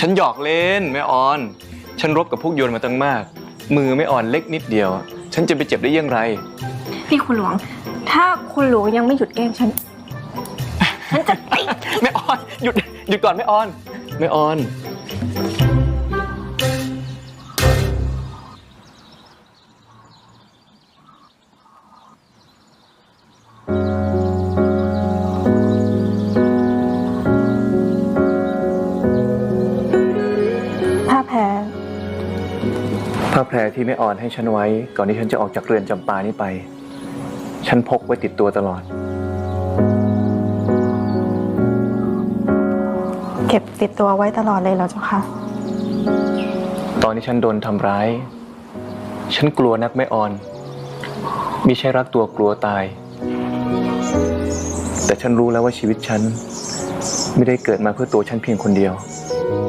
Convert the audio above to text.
ฉันหยอกเล่นแม่ออน ฉันรบกับพวกโยนมาตั้งมาก มือไม่อ่อนเล็กนิดเดียว ฉันจะไปเจ็บได้อยังไร พี่คุณหลวง ถ้าคุณหลวงยังไม่หยุดแกล้งฉัน ฉันจะตีแม่ออน หยุดหยุดก่อนแม่ออนแม่ออน แพรผ้าแพรที่แม่ออนให้ฉันไว้ ก่อนที่ฉันจะออกจากเรือนจำปานี้ไป ฉันพกไว้ติดตัวตลอด เก็บติดตัวไว้ตลอดเลยเหรอเจ้าค่ะตอนที่ฉันโดนทำร้าย ฉันกลัวนักแม่ออนมิใช่รักตัวกลัวตาย แต่ฉันรู้แล้วว่าชีวิตฉัน ไม่ได้เกิดมาเพื่อตัวฉันเพียงคนเดียว